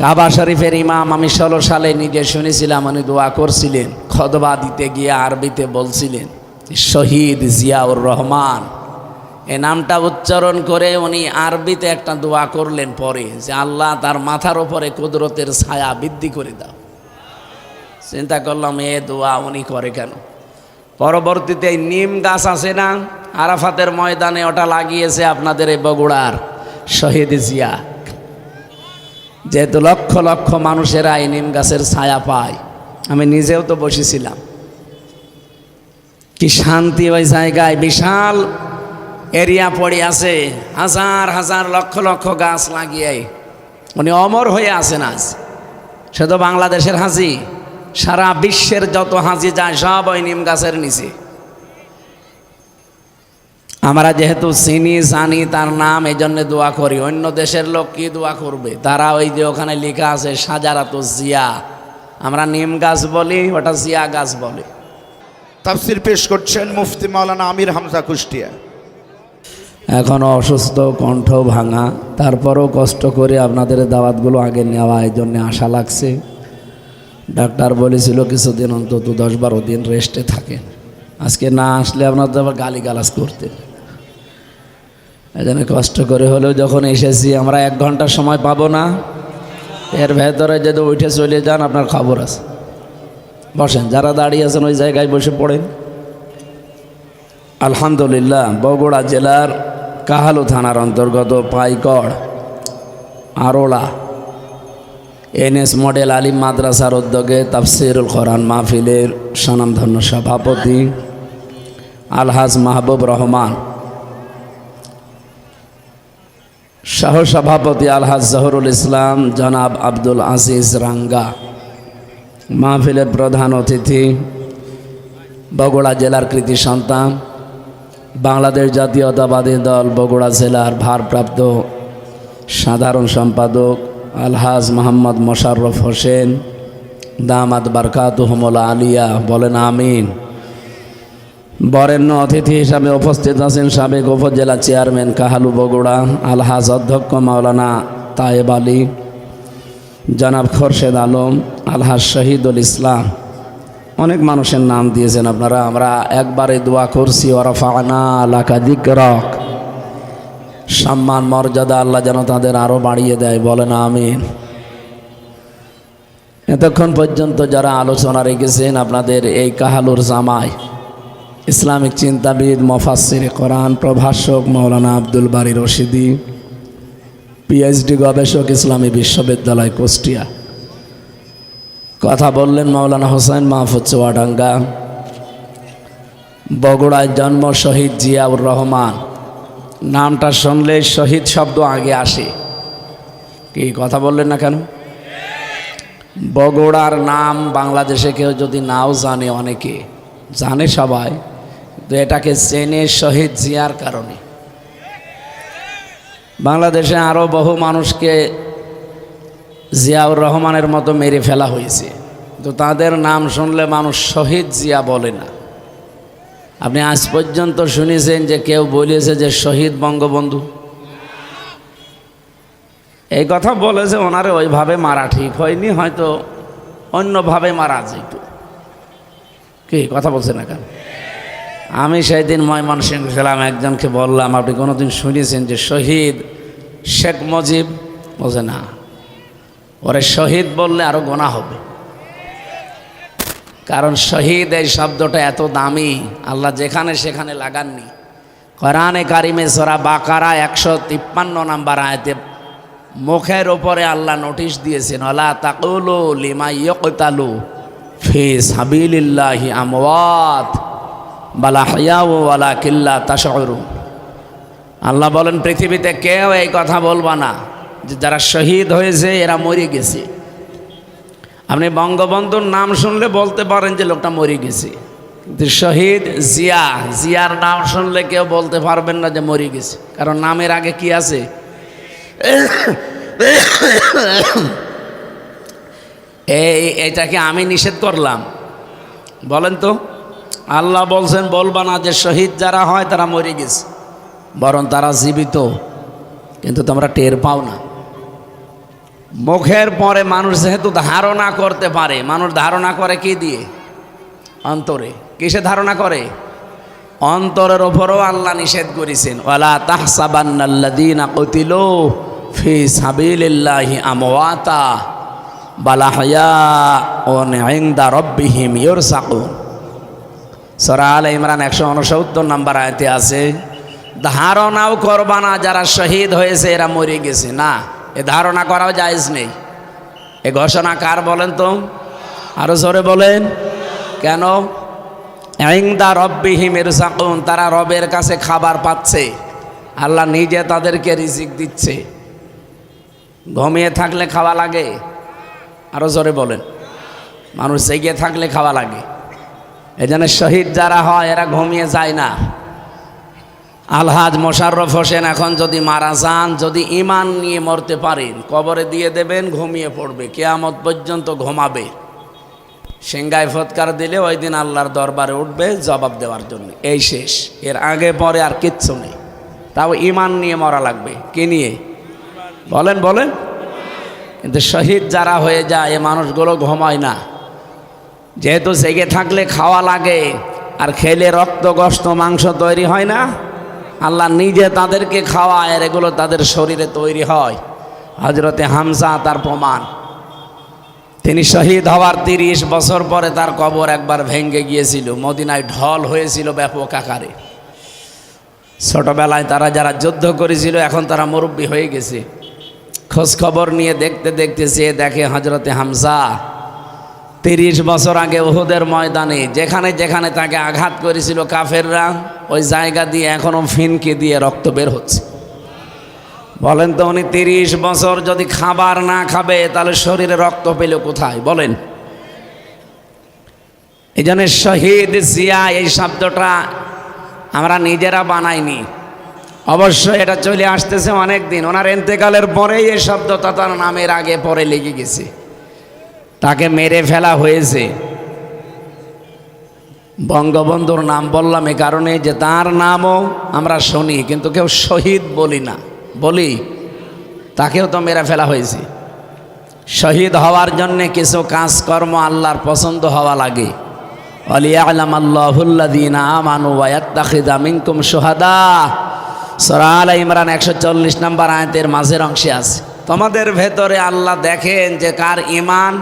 কাবা শরীফের ইমাম আমি ষোলো সালে নিজে শুনেছিলাম, উনি দোয়া করছিলেন খদবা দিতে গিয়ে আরবিতে বলছিলেন, শহীদ জিয়াউর রহমান। এ নামটা উচ্চারণ করে উনি আরবিতে একটা দোয়া করলেন পরে, যে আল্লাহ তার মাথার ওপরে কুদরতের ছায়া বৃদ্ধি করে দাও। চিন্তা করলাম, এ দোয়া উনি করে কেন? পরবর্তীতে নিম গাছ আছে না, আরাফাতের ময়দানে ওটা লাগিয়েছে আপনাদের এই বগুড়ার শহীদ জিয়া। যেহেতু লক্ষ লক্ষ মানুষেরা এই নিম গাছের ছায়া পায়, আমি নিজেও তো বসেছিলাম। কি শান্তি ওই জায়গায়, বিশাল এরিয়া পড়ে আছে, হাজার হাজার লক্ষ লক্ষ গাছ লাগিয়ে। উনি অমর হয়ে আছেন আজ। সে তো বাংলাদেশের হাজি, সারা বিশ্বের যত হাজি যায় সব ওই নিম গাছের নিচে। আমরা যেহেতু চিনি জানি তার নাম এই জন্য দোয়া করি। অন্য দেশের লোক কি দোয়া করবে? তারা ওই যে ওখানে লেখা আছে সাজারাত জিয়া। আমরা নিম গাছ বলি ওটা জিয়া গাছ বলে। তাফসির পেশ করছেন মুফতি মাওলানা আমির হামজা কুষ্টিয়া। এখনও অসুস্থ কণ্ঠ ভাঙা। তারপরও কষ্ট করে আপনাদের দাওয়াতগুলো আগে নেওয়া এই জন্যে আশা লাগছে। ডাক্তার বলেছিল কিছুদিন অন্তত দশ বারো দিন রেস্টে থাকেন। আজকে না আসলে আপনাদের আবার গালি গালাজ করতেন। জন্য কষ্ট করে হলেও যখন এসেছি, আমরা এক ঘণ্টা সময় পাবো না। এর ভেতরে যদি উঠে চলে যান, আপনার খবর আছে। বসেন, যারা দাঁড়িয়ে আছেন, ওই জায়গায় বসে পড়েন। আলহামদুলিল্লাহ, বগুড়া জেলার কাহালু থানার অন্তর্গত পাইকড়, আরোলা, এনএস মডেল আলিম মাদ্রাসার উদ্যোগে তাফসিরুল কোরআন মাহফিলের স্বনামধন্য সভাপতি আলহাজ মাহবুব রহমান। সহ সভাপতি আলহাজ জহরুল ইসলাম, জনাব আব্দুল আজিজ রাঙ্গা। মাহফিলের প্রধান অতিথি, বগুড়া জেলার কৃতি সন্তান, বাংলাদেশ জাতীয়তাবাদী দল বগুড়া জেলার ভারপ্রাপ্ত সাধারণ সম্পাদক আলহাজ মোহাম্মদ মোশাররফ হোসেন দামাদ বারকাতুহমলা আলিয়া বলেন আমিন। বরেণ্য অতিথি হিসাবে উপস্থিত আছেন সাবেক উপজেলা চেয়ারম্যান কাহালু বগুড়া, আলহাজ অধ্যক্ষ মাওলানা তায়েব আলী, জনাব খোরশেদ আলম, আলহাজ শহীদুল ইসলাম। অনেক মানুষের নাম দিয়েছেন আপনারা। আমরা একবারে দোয়া করছি ওরফানা আলাকা দিকরক সম্মান, মর্যাদা আল্লাহ যেন তাদের আরও বাড়িয়ে দেয়, বলেন আমিন। এতক্ষণ পর্যন্ত যারা আলোচনা রেখেছেন, আপনাদের এই কাহালুর জামায় ইসলামিক চিন্তাবিদ মফাসির কোরআন প্রভাষক মৌলানা আব্দুল বারি রশিদি, পিএইচডি গবেষক, ইসলামী বিশ্ববিদ্যালয়, কুষ্টিয়া। কথা বললেন মাওলানা হোসেন মাহফুজ চুয়াডাঙ্গা। বগুড়ায় জন্ম শহীদ জিয়াউর রহমান। নামটা শুনলে শহীদ শব্দ আগে আসে। কি কথা বললেন না কেন? বগুড়ার নাম বাংলাদেশে কেউ যদি নাও জানে অনেকে, জানে সবাই। তো এটাকে চেনে শহীদ জিয়ার কারণে। বাংলাদেশে আরও বহু মানুষকে জিয়াউর রহমানের মতো মেরে ফেলা হয়েছে। তো তাদের নাম শুনলে মানুষ শহীদ জিয়া বলে না। আপনি আজ পর্যন্ত শুনেছেন যে কেউ বলেছে যে শহীদ বঙ্গবন্ধু? এই কথা বলেছে ওনারে ওইভাবে মারা ঠিক হয়নি, হয়তো অন্যভাবে মারা যেত। কি কথা বলছে না কেন? আমি সেই দিন ময়মনসিংহ ছিলাম একজনকে বললাম, আপনি কোনোদিন শুনেছেন যে শহীদ শেখ মুজিব? বলছে, না। ওরে শহীদ বললে আরও গোনা হবে। কারণ শহীদ এই শব্দটা এত দামি, আল্লাহ যেখানে সেখানে লাগাননি। কোরআনে কারিমে সরা বাকারা একশো তিপ্পান্ন নাম্বার আয়তে মুখের ওপরে আল্লাহ নোটিশ দিয়েছেন আল্লাহ তাকুলু লিমা ফি সাবিলিল্লাহি আমওয়াত। বালা কিল্লা তাশউরু। আল্লাহ বলেন, পৃথিবীতে কেউ এই কথা বলবা না যে যারা শহীদ হয়েছে, এরা মরে গেছে। আপনি বঙ্গবন্ধুর নাম শুনলে বলতে পারেন যে লোকটা মরে গেছে। কিন্তু শহীদ জিয়া, জিয়ার নাম শুনলে কেউ বলতে পারবেন না যে মরে গেছে। কারণ নামের আগে কি আছে? এই এটাকে আমি নিষেধ করলাম? বলেন তো। আল্লাহ বলছেন, বলবা না যে শহীদ যারা হয় তারা মরে গেছে। বরং তারা জীবিত। কিন্তু তোমরা টের পাও না। মুখের পরে মানুষ যেহেতু ধারণা করতে পারে, মানুষ ধারণা করে কি দিয়ে? অন্তরে। কিসে ধারণা করে? অন্তরের ওপরও আল্লাহ নিষেধ করেছেন, ওয়ালা তাহসাবান্নাল্লাযীনা কুতিলু ফি সাবিলিল্লাহি আমওয়াতা বালা হায়াউন ইনদা রাব্বিহিম ইরসাকুন সূরা আল ইমরান 169 নম্বর আয়াতে আছে, ধারণাও করবা না যারা শহীদ হয়েছে, এরা মরে গেছে। না, এ ধারণা করাও জায়েজ নেই। এ ঘোষণা কার বলেন তো? আরও জোরে বলেন। কেন? ইংদা রব্বিহিমের সাকুন তারা রবের কাছে খাবার পাচ্ছে। আল্লাহ নিজে তাদেরকে রিজিক দিচ্ছে। ঘুমিয়ে থাকলে খাওয়া লাগে? আরও জোরে বলেন। মানুষ জেগে থাকলে খাওয়া লাগে। এই জন্য শহীদ যারা হয়, এরা ঘুমিয়ে যায় না। আলহাজ মোশাররফ হোসেন এখন যদি মারা যান, যদি ইমান নিয়ে মরতে পারেন, কবরে দিয়ে দেবেন, ঘুমিয়ে পড়বে, কেয়ামত পর্যন্ত ঘুমাবে। সিংগায় ফৎকার দিলে ওই দিন আল্লাহর দরবারে উঠবে জবাব দেওয়ার জন্য। এই শেষ। এর আগে, পরে আর কিচ্ছু নেই। তাও ইমান নিয়ে মরা লাগবে। কি নিয়ে? বলেন বলেন। কিন্তু শহীদ যারা হয়ে যায়, এ মানুষগুলো ঘুমায় না। যেহেতু জেগে থাকলে খাওয়া লাগে, আর খেলে রক্ত মাংস তৈরি হয় না, আল্লাহ নিজে তাদেরকে খাওয়ায় আর এগুলো তাদের শরীরে তৈরি হয়। হজরতে হামসা তার প্রমাণ। তিনি শহীদ হওয়ার তিরিশ বছর পরে তার কবর একবার ভেঙ্গে গিয়েছিল, মদিনায় ঢল হয়েছিল ব্যাপক আকারে। ছোটবেলায় তারা যারা যুদ্ধ করেছিল, এখন তারা মুরব্বী হয়ে গেছে। খোঁজ খবর নিয়ে দেখতে দেখতে চেয়ে দেখে হজরতে হামসা তিরিশ বছর আগে ওহুদের ময়দানে, যেখানে যেখানে তাকে আঘাত করেছিল কাফেররা, ওই জায়গা দিয়ে এখনও ফিনকে দিয়ে রক্ত বের হচ্ছে। বলেন তো উনি তিরিশ বছর যদি খাবার না খাবে, তাহলে শরীরে রক্ত পেল কোথায়? বলেন। এই জন্য শহীদ জিয়া এই শব্দটা আমরা নিজেরা বানাইনি। অবশ্যই এটা চলে আসতেছে অনেক দিন ওনার এন্তেকালের পরেই এই শব্দটা তার নামের আগে পরে লেগে গেছে। তাকে মেরে ফেলা হয়েছে। বঙ্গবন্ধুর নাম বললাম এ কারণে যে তার নামও আমরা শুনি, কিন্তু কেউ শহীদ বলি না। বলি, তাকেও তো মেরে ফেলা হয়েছে। শহীদ হওয়ার জন্যে কিছু কাজকর্ম আল্লাহর পছন্দ হওয়া লাগে। অলিয়ালাম আল্লাহুল্লাদিনা আমানু ওয়াত্তাখিদা মিনকুম সোহাদা সরা আল ইমরান একশো চল্লিশ নম্বর আয়তের মাঝের অংশে আছে। তোমাদের ভেতরে আল্লাহ দেখেন যে কার ইমান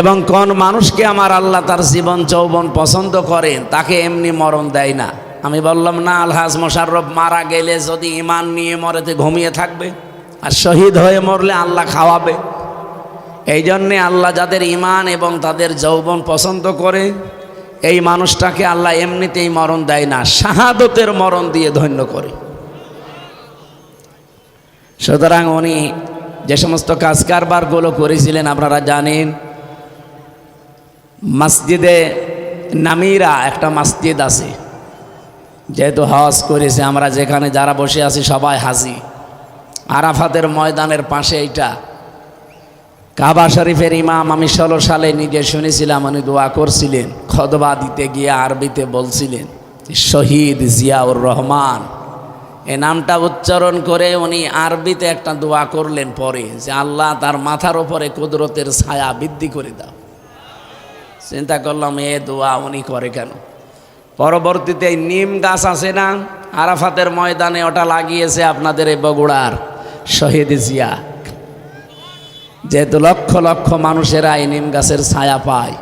এবং কোন মানুষকে আমার আল্লাহ তার জীবন যৌবন পছন্দ করেন, তাকে এমনি মরণ দেয় না। আমি বললাম, না আলহাজ মোশাররফ, মারা গেলে যদি ইমান নিয়ে মরেতে ঘুমিয়ে থাকবে আর শহীদ হয়ে মরলে আল্লাহ খাওয়াবে। এই জন্যে আল্লাহ যাদের ইমান এবং তাদের যৌবন পছন্দ করে, এই মানুষটাকে আল্লাহ এমনিতেই মরণ দেয় না, শাহাদতের মরণ দিয়ে ধন্য করে। সুতরাং উনি যে সমস্ত কাজ কারবারগুলো করেছিলেন, আপনারা জানেন মসজিদে নামিরা একটা মসজিদ আছে। যেহেতু হজ করেছে, আমরা যেখানে যারা বসে আছি সবাই হাজি। আরাফাতের ময়দানের পাশে এইটা। কাবা শরীফের ইমাম আমি ষোলো সালে নিজে শুনেছিলাম, উনি দোয়া করছিলেন, খদবা দিতে গিয়ে আরবিতে বলছিলেন, শহীদ জিয়াউর রহমান। এ নামটা উচ্চারণ করে উনি আরবিতে একটা দোয়া করলেন পরে, যে আল্লাহ তার মাথার ওপরে কুদরতের ছায়া বৃদ্ধি করে দাও। চিন্তা করলাম, এ দোয়া উনি করে কেন? পরবর্তীতে নিম গাছ আছে না, আরাফাতের ময়দানে ওটা লাগিয়েছে আপনাদের এই বগুড়ার শহীদ জিয়া। যেহেতু লক্ষ লক্ষ মানুষেরা এই নিম গাছের ছায়া পায়,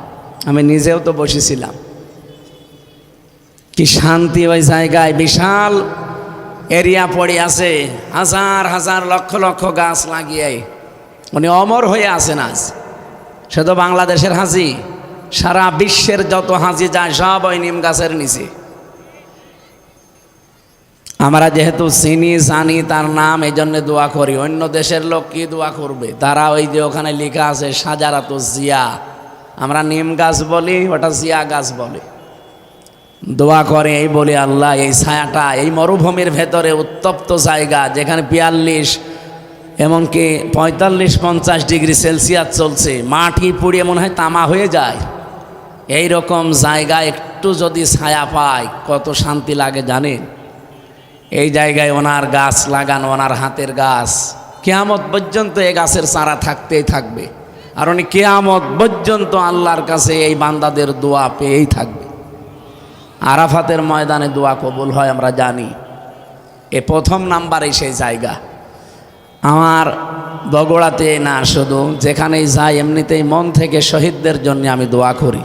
আমি নিজেও তো বসেছিলাম। কি শান্তি ওই জায়গায়, বিশাল এরিয়া পড়ে আছে, হাজার হাজার লক্ষ লক্ষ গাছ লাগিয়ে। উনি অমর হয়ে আছেন আজ। শুধু বাংলাদেশের হাজি। সারা বিশ্বের যত হাজি যায় সব ওই নিম গাছের নিচে। আমরা যেহেতু চিনি, জানি তার নাম এই জন্য দোয়া করি। অন্য দেশের লোক কি দোয়া করবে? তারা ওই যে ওখানে লেখা আছে, সাজারাত জিয়া। আমরা নিম গাছ বলি, ওটা জিয়া গাছ বলে। দোয়া করে, এই বলে, আল্লাহ, এই ছায়াটা, এই মরুভূমির ভেতরে উত্তপ্ত জায়গা, যেখানে বিয়াল্লিশ, এমনকি পঁয়তাল্লিশ, পঞ্চাশ ডিগ্রি সেলসিয়াস চলছে। মাটি পুড়িয়ে মনে হয় তামা হয়ে যায়। এই রকম জায়গা একটু যদি ছায়া পায়, কত শান্তি লাগে জানেন? এই জায়গায় ওনার গাছ লাগান, ওনার হাতের গাছ, কেয়ামত পর্যন্ত এই গাছের চারা থাকতেই থাকবে। আর উনি কেয়ামত পর্যন্ত আল্লাহর কাছে এই বান্দাদের দোয়া পেয়েই থাকবে। আরাফাতের ময়দানে দোয়া কবুল হয়, আমরা জানি। এ প্রথম নাম্বারে সেই জায়গা। আমার বগুড়াতে না, শুধু যেখানেই যাই, এমনিতেই মন থেকে শহীদদের জন্য আমি দোয়া করি।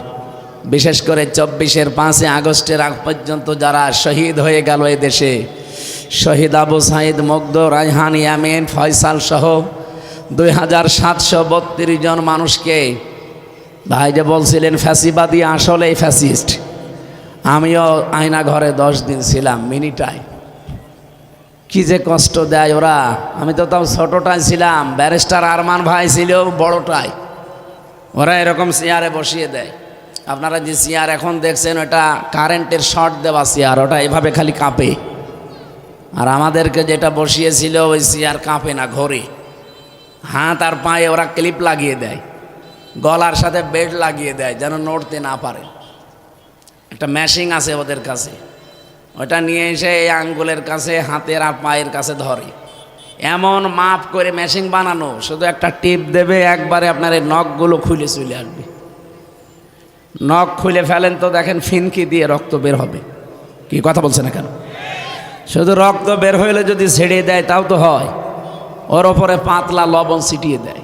বিশেষ করে চব্বিশের পাঁচই আগস্টের আগ পর্যন্ত যারা শহীদ হয়ে গেল এ দেশে, শহীদ আবু সাইদ, মুগ্ধ, রায়হান ইয়ামিন ফয়সাল সহ দুই হাজার সাতশো বত্রিশ জন মানুষকে, ভাই যে বলছিলেন, ফ্যাসিবাদী আসলেই ফ্যাসিস্ট। আমিও আয়না ঘরে দশ দিন ছিলাম, মিনিটায়। কি যে কষ্ট দেয় ওরা। আমি তো তাও ছোটোটায় ছিলাম, ব্যারিস্টার আরমান ভাই ছিল বড়টায়। ওরা এরকম চেয়ারে বসিয়ে দেয়। আপনারা যে চেয়ার এখন দেখছেন, ওটা কারেন্টের শর্ট দেওয়া চেয়ার ওটা এভাবে খালি কাঁপে। আর আমাদেরকে যেটা বসিয়েছিল, ওই চেয়ার কাঁপে না, ঘরে। হাত আর পায়ে ওরা ক্লিপ লাগিয়ে দেয়। গলার সাথে বেড লাগিয়ে দেয়, যেন নড়তে না পারে। একটা ম্যাশিং আছে ওদের কাছে। ওটা নিয়ে এসে এই আঙ্গুলের কাছে, হাতের আর পায়ের কাছে ধরে। এমন মাপ করে মেশিন বানানো, শুধু একটা টিপ দেবে, একবারে আপনার এই নখগুলো খুলে চলে আসবে। নখ খুলে ফেলেন তো দেখেন ফিনকি দিয়ে রক্ত বের হবে। কি কথা বলছে না কেন? শুধু রক্ত বের হইলে যদি ছেড়ে দেয়, তাও তো হয়। ওর ওপরে পাতলা লবণ ছিটিয়ে দেয়।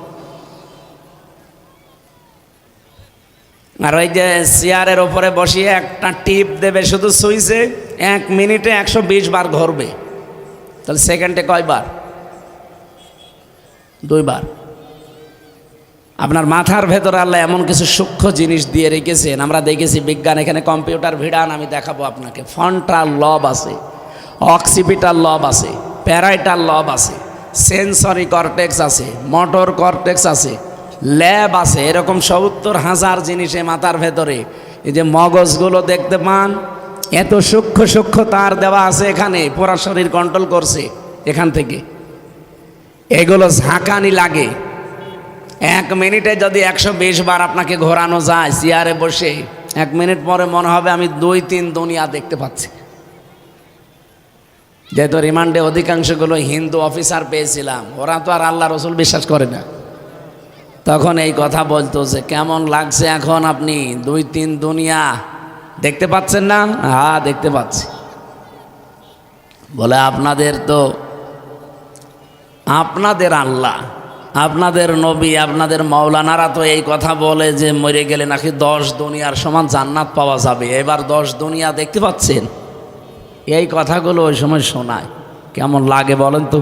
আর ওই যে চেয়ারের ওপরে বসিয়ে একটা টিপ দেবে, শুধু সুইচে এক মিনিটে একশো বিশ বার ঘুরবে। তাহলে সেকেন্ডে কয়বার? দুইবার। আপনার মাথার ভেতরে আল্লাহ এমন কিছু সূক্ষ্ম জিনিস দিয়ে রেখেছেন। আমরা দেখেছি বিজ্ঞান, এখানে কম্পিউটার ভিড়ান, আমি দেখাবো আপনাকে। ফন্টাল লব আছে, অক্সিপিটাল লব আছে, প্যারাইটাল লব আছে, সেন্সরি কর্টেক্স আছে, মোটর কর্টেক্স আছে, ল্যাব আছে, এরকম সত্তর হাজার জিনিসে মাথার ভেতরে। এই যে মগজগুলো দেখতে পান, এত সূক্ষ্ম সূক্ষ্ম তার দেওয়া আছে এখানে, পুরা শরীর কন্ট্রোল করছে এখান থেকে। এগুলো ঝাঁকানি লাগে। এক মিনিটে যদি একশো বিশ বার আপনাকে ঘোরানো যায় চেয়ারে বসে, এক মিনিট পরে মনে হবে আমি দুই তিন দুনিয়া দেখতে পাচ্ছি। যেহেতু রিমান্ডে অধিকাংশগুলো হিন্দু অফিসার পেয়েছিলাম, ওরা তো আর আল্লাহ রসুল বিশ্বাস করে না। তখন এই কথা বলতো যে, কেমন লাগছে এখন আপনি দুই তিন দুনিয়া দেখতে পাচ্ছেন না? হ্যাঁ দেখতে পাচ্ছি। বলে, আপনাদের তো, আপনাদের আল্লাহ আপনাদের নবী, আপনাদের মৌলানারা তো এই কথা বলে যে মরে গেলে নাকি দশ দুনিয়ার সমান জান্নাত পাওয়া যাবে। এবার দশ দুনিয়া দেখতে পাচ্ছেন? এই কথাগুলো ওই সময় শোনায়। কেমন লাগে বলেন তো?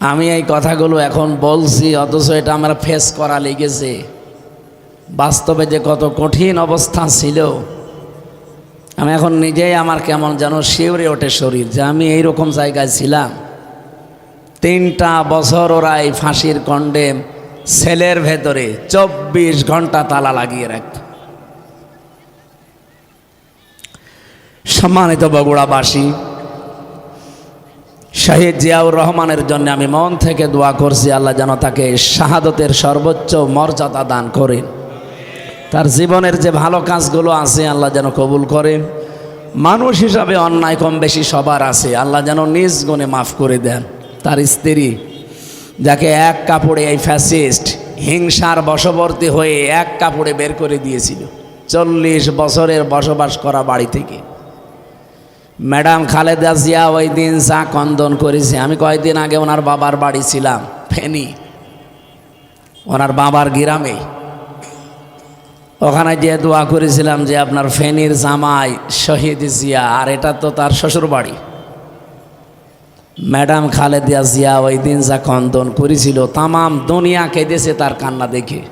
আমি এই কথাগুলো এখন বলছি, অথচ এটা আমার ফেস করা লেগেছে। বাস্তবে যে কত কঠিন অবস্থা ছিল, আমি এখন নিজেই আমার কেমন যেন শিউরে ওঠে শরীর যে আমি এইরকম জায়গায় ছিলাম। তিনটা বছর ওরা এই ফাঁসির কণ্ডে সেলের ভেতরে চব্বিশ ঘণ্টা তালা লাগিয়ে রাখত। সম্মানিত বগুড়াবাসী, শাহিদ জিয়াউর রহমানের জন্য আমি মন থেকে দোয়া করছি, আল্লাহ যেন তাকে শাহাদতের সর্বোচ্চ মর্যাদা দান করেন তার জীবনের যে ভালো কাজগুলো আছে, আল্লাহ যেন কবুল করেন মানুষ হিসাবে অন্যায় কম বেশি সবার আছে, আল্লাহ যেন নিজ গুণে মাফ করে দেন। তার স্ত্রী, যাকে এক কাপড়ে এই ফ্যাসিস্ট হিংসার বশবর্তী হয়ে এক কাপড়ে বের করে দিয়েছিল। চল্লিশ বছরের বসবাস করা বাড়ি থেকে। ম্যাডাম খালেদা জিয়া ওই দিন যা কন্দন করেছে। আমি কয়েকদিন আগে ওনার বাবার বাড়ি ছিলাম, ফেনি। ওনার বাবার গ্রামে। ওখানে যে দোয়া করেছিলাম যে আপনার ফেনীর জামাই শহীদ জিয়া, আর এটা তো তার শ্বশুর বাড়ি ম্যাডাম খালেদিয়া জিয়া ওই দিন যা কন্দন করেছিল, তামাম দুনিয়া কেঁদেছে তার কান্না দেখে।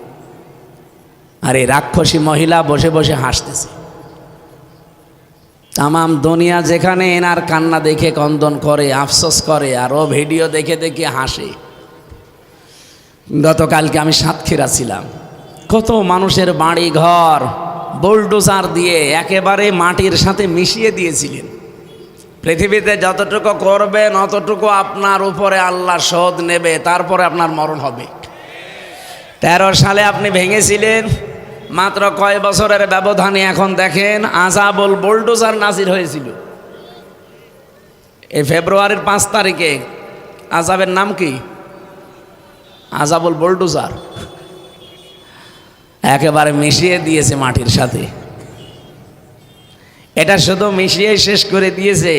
আর এই রাক্ষসী মহিলা বসে বসে হাসতেছে। তামাম দুনিয়া যেখানে এনার কান্না দেখে কন্দন করে, আফসোস করে, আর ও ভিডিও দেখে দেখে হাসে। গতকালকে আমি সাতক্ষীরা ছিলাম। কত মানুষের বাড়ি ঘর বোলডোজার দিয়ে একেবারে মাটির সাথে মিশিয়ে দিয়েছিলেন। পৃথিবীতে যতটুকু করবেন অতটুকু আপনার উপরে আল্লাহ শোধ নেবে, তারপরে আপনার মরণ হবে। তেরো সালে আপনি ভেঙেছিলেন, মাত্র কয় বছরের ব্যবধানে এখন দেখেন আজাবল বোল্ডোজার নাজির হয়েছিল। এই ফেব্রুয়ারির পাঁচ তারিখে, আজাবের নাম কি? আজাবুল বোল্ডোজার। একেবারে মিশিয়ে দিয়েছে মাটির সাথে। এটা শুধু মিশিয়ে শেষ করে দিয়েছে।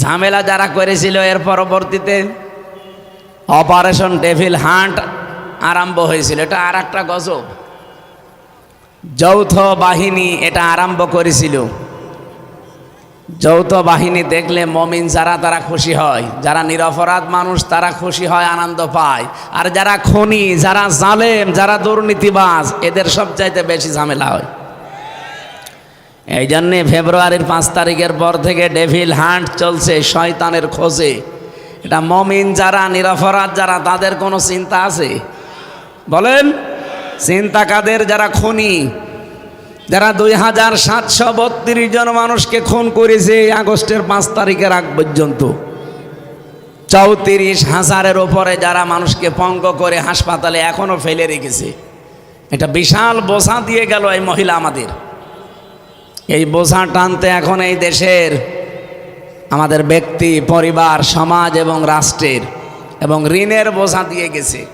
ঝামেলা যারা করেছিল এর পরবর্তীতে অপারেশন ডেভিল হান্ট আরম্ভ হয়েছিল। এটা আর একটা গজব। যৌথ বাহিনী এটা আরম্ভ করেছিল। যৌথ বাহিনী দেখলে মমিন যারা, তারা খুশি হয়। যারা নিরপরাধ মানুষ, তারা খুশি হয়, আনন্দ পায়। আর যারা খনি, যারা জালেম, যারা দুর্নীতিবাজ, এদের সবচাইতে বেশি ঝামেলা হয়। এই জন্যে ফেব্রুয়ারির পাঁচ তারিখের পর থেকে ডেভিল হান্ট চলছে, শয়তানের খোঁজে। এটা মমিন যারা, নিরপরাধ যারা, তাদের কোনো চিন্তা আছে? বলেন চিন্তা কাদের যারা খুনি, যারা দুই হাজার সাতশো বত্রিশ জন মানুষকে খুন করেছে আগস্টের পাঁচ তারিখের আগ পর্যন্ত। চৌত্রিশ হাজারের ওপরে যারা মানুষকে পঙ্গ করে হাসপাতালে এখনও ফেলে রেখেছে। এটা বিশাল বোঝা দিয়ে গেল এই মহিলা আমাদের। এই বোঝা টানতে এখন এই দেশের আমাদের ব্যক্তি, পরিবার, সমাজ এবং রাষ্ট্রের এবং ঋণের বোঝা দিয়ে গেছে।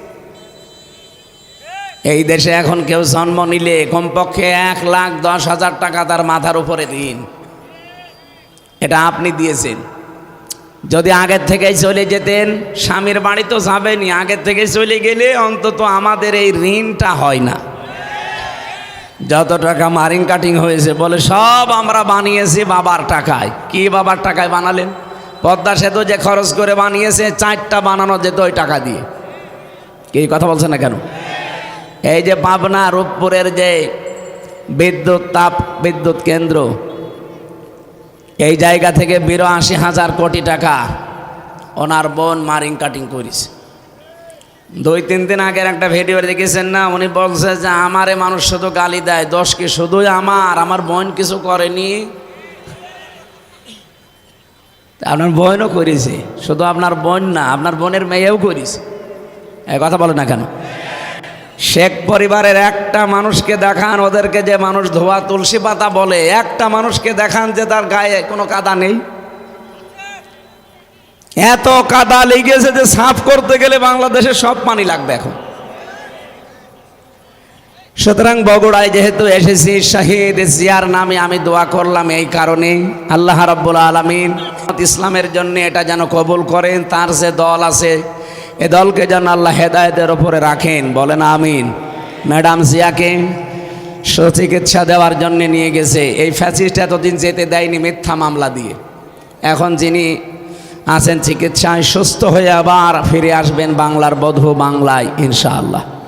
এই দেশে এখন কেউ জন্ম নিলে কমপক্ষে এক লাখ দশ হাজার টাকা তার মাথার উপরে ঋণ। এটা আপনি দিয়েছেন। যদি আগের থেকেই চলে যেতেন, স্বামীর বাড়ি তো যাবেনি আগের থেকে চলে গেলে অন্তত আমাদের এই ঋণটা হয় না। যত টাকা মারিং কাটিং হয়েছে, বলে, সব আমরা বানিয়েছি বাবার টাকায়। কি বাবার টাকায় বানালেন? পদ্মা সেতু যে খরচ করে বানিয়েছে, চারটা বানানো যেত ওই টাকা দিয়ে। কি কথা বলছে না কেন? এই যে পাবনা, রূপপুরের যে বিদ্যুৎ তাপ, বিদ্যুৎ কেন্দ্র, এই জায়গা থেকে বিরাশি হাজার কোটি টাকা ওনার বোন মারিং কাটিং করেছে। দুই, তিন দিন আগের একটা ভিডিও দেখেছেন না? উনি বলছে যে, আমারে মানুষ শুধু গালি দেয়, দোষ কি? শুধুই আমার। আমার বোন কিছু করেনি। আপনার বোনও করেছে। শুধু আপনার বোন না, আপনার বোনের মেয়েও করেছে। কথা বলে না কেন? শেখ পরিবারের একটা মানুষকে দেখান, ওদেরকে যে মানুষ ধোয়া তুলসী পাতা বলে, একটা মানুষকে দেখান যে তার গায়ে কোনো কাদা নেই। এত কাদা লেগেছে যে সাফ করতে গেলে বাংলাদেশে সব পানি লাগবে এখন। সুতরাং বগুড়ায় যেহেতু এসেছি, শাহিদ জিয়ার নামে আমি দোয়া করলাম এই কারণে। আল্লাহ রাব্বুল আলমিন ইসলামের জন্য এটা যেন কবুল করেন, তার যে দল আছে, এ দলকে যেন আল্লাহ হেদায়তের ওপরে রাখেন। বলেন আমিন। ম্যাডাম জিয়াকে সুচিকিৎসা দেওয়ার জন্য নিয়ে গেছে। এই ফ্যাসিস্ট এতদিন যেতে দেয়নি মিথ্যা মামলা দিয়ে। এখন যিনি আছেন চিকিৎসায় সুস্থ হয়ে আবার ফিরে আসবেন বাংলার বধূ বাংলায় ইনশাআল্লাহ।